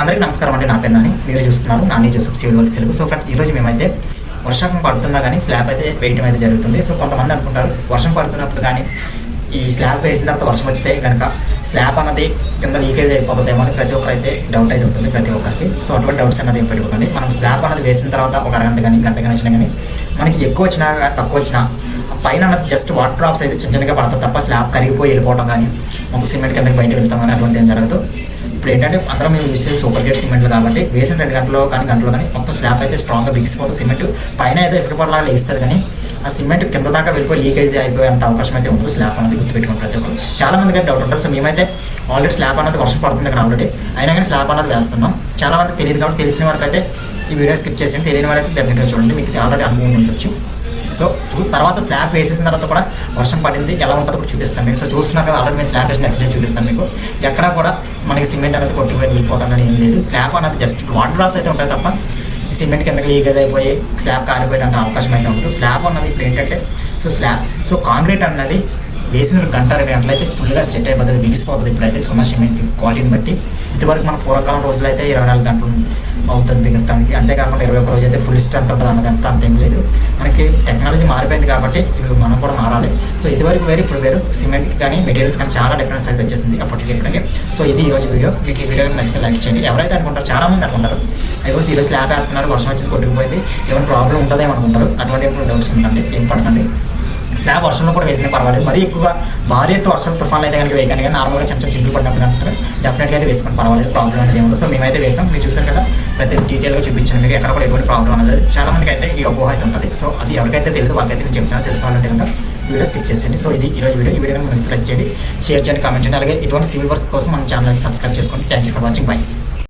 అందరికీ నమస్కారం అండి. నా పేరు నాని. మీరు చూస్తున్నారు Nani Joseph civil works Telugu. So friends ఈరోజు మేమైతే వర్షం పడుతున్నా కానీ స్లాబ్ అయితే వేయటం అయితే జరుగుతుంది. సో కొంతమంది అనుకుంటారు వర్షం పడుతున్నప్పుడు కానీ ఈ స్లాబ్ వేసిన తర్వాత వర్షం వచ్చితే కనుక స్లాబ్ అన్నది కింద లీకేజ్ అయిపోతుందేమో అని ప్రతి ఒక్కరు అయితే డౌట్ అయితే ఉంటుంది ప్రతి ఒక్కరికి. సో అటువంటి డౌట్స్ అనేది పెట్టుకోకండి. మనం స్లాబ్ అన్నది వేసిన తర్వాత ఒక అరగంట కానీ గంట కానీ వచ్చినా కానీ మనకి ఎక్కువ వచ్చినా తక్కువ వచ్చినా పైన అన్నది జస్ట్ వాటర్ డ్రాప్స్ అయితే చిన్న చిన్నగా పడతాయి తప్ప స్లాబ్ కరిగిపోయి వెళ్ళిపోవడం కానీ మొత్తం సిమెంట్ కిందకి బయట వెళ్తాం కానీ అటువంటి ఏం జరగదు. ఇప్పుడు ఏంటంటే అందరం మేము యూస్ చేసే సూపర్ గేట్ సిమెంట్లు కాబట్టి వేసిన రెండు గంటలో కానీ గంటలో కానీ మొత్తం స్లాబ్ అయితే స్ట్రాంగ్గా బిగిసిపోతుంది సిమెంట్. పైన అయితే ఇసుక పొరలాగా లేస్తుంది కానీ ఆ సిమెంట్ కింద దాకా వెళ్ళిపోయి లీకేజ్ అయిపోయే అంత అవకాశం అయితే ఉంటుంది స్లాబ్ అనేది గుర్తుపెట్టుకుని ప్రతి ఒక్కరు. చాలా మందికి డౌట్ ఉంటుంది సో మేమైతే ఆల్రెడీ స్లాబ్ అనేది వర్షం పడుతుంది ఇక్కడ ఆల్రెడీ అయినా కానీ స్లాబ్ అనేది వేస్తున్నాం. చాలా మంది తెలియదు కాబట్టి తెలిసిన వరకు అయితే ఈ వీడియో స్కిప్ చేసి తెలియని వారైతే డెఫినెట్గా చూడండి. మీకు ఆల్రెడీ అనుభవం ఉండొచ్చు. సో తర్వాత స్లాబ్ వేసేసిన తర్వాత కూడా వర్షం పడింది. ఎలా ఉంటుందో కూడా చూపిస్తాను మీకు. సో చూస్తున్నారు కదా ఆల్రెడీ మేము స్లాబ్ వేసిన నెక్స్ట్ డే చూపిస్తాను మీకు. ఎక్కడ కూడా మనకి సిమెంట్ అనేది కొట్టుకుపోయి వెళ్ళిపోతాం కానీ ఏం లేదు. స్లాబ్ అనేది జస్ట్ వాటర్ డ్రాప్స్ అయితే ఉంటాయి తప్ప సిమెంట్ కిందకి లీకేజ్ అయిపోయి స్లాబ్ కారిపోయేట అవకాశం అయితే ఉంటుంది స్లాబ్ అన్నది ఇప్పుడు ఏంటంటే సో స్లాబ్ సో కాంక్రీట్ అన్నది వేసిన గంట రెండు గంటలు అయితే ఫుల్గా సెట్ అయిపోతుంది బిగిసిపోతుంది ఇప్పుడైతే. సుమ సిమెంట్ క్వాలిటీని బట్టి. ఇదివరకు మన పూర్వకాలం రోజులు అయితే ఇరవై నాలుగు గంటలు అవుతుంది బిగటానికి అంతేకాకుండా ఇరవై ఒక్క రోజు అయితే ఫుల్ స్ట్రెంత్ ఉంటుంది అంత అంతేం లేదు. మనకి టెక్నాలజీ మారిపోయింది కాబట్టి ఇవి మనం కూడా మారాలి. సో ఇదివరకు వేరు ఇప్పుడు వేరు. సిమెంట్ కానీ మెటీరియల్స్ కానీ చాలా డిఫరెన్స్ అయితే వచ్చేసింది అప్పటికి ఇప్పటికే. సో ఇది ఈ రోజు వీడియో. మీకు ఈ వీడియో నచ్చితే లైక్ చేయండి. ఎవరైతే అనుకుంటారు చాలా మంది అనుకుంటారు అయిపో ఈరోజు స్లాబ్ వేస్తున్నారు వర్షం వచ్చింది కొట్టుకుపోయింది. ఏమైనా ప్రాబ్లం ఉంటుందేమో అనుకుంటారు. అటువంటి ఏమైనా డౌట్స్ ఉండండి ఏం పడకండి. స్లాబ్ వర్షంలో కూడా వేసినా పర్వాలేదు. మరీ ఎక్కువగా భారీ ఎత్తు వర్షం తుఫాన్లు అయితే కనుక వేయకండి. కానీ నార్మల్గా చెంచం చిన్న చింపులు పడినప్పుడు కనుక డెఫినెట్గా అయితే వేసుకొని పర్వాలేదు ప్రాబ్లం అనేది ఏమో సో మేమైతే వేసాం మీరు చూసారు కదా ప్రతి డీటెయిల్గా చూపించాను. మీకు ఎక్కడ కూడా ఎటువంటి ప్రాబ్లం అనేది చాలా మందికి అయితే ఈ అపోహ అయితే ఉంటుంది. సో అది ఎవరికైతే తెలియదు వాళ్ళకైతే నేను చెప్తాను. తెలుసుకోవాలంటే కనుక వీడియో స్కిప్ చేసేయండి. సో ఇది ఈ రోజు వీడియో. ఈ వీడియో మనకి లైక్ చేయండి షేర్ చేయండి కామెంట్ చేయండి. అలాగే ఇటువంటి సివిల్ వర్క్ కోసం మన ఛానల్ సబ్స్క్రైబ్ చేసుకోండి. Thank you for watching bye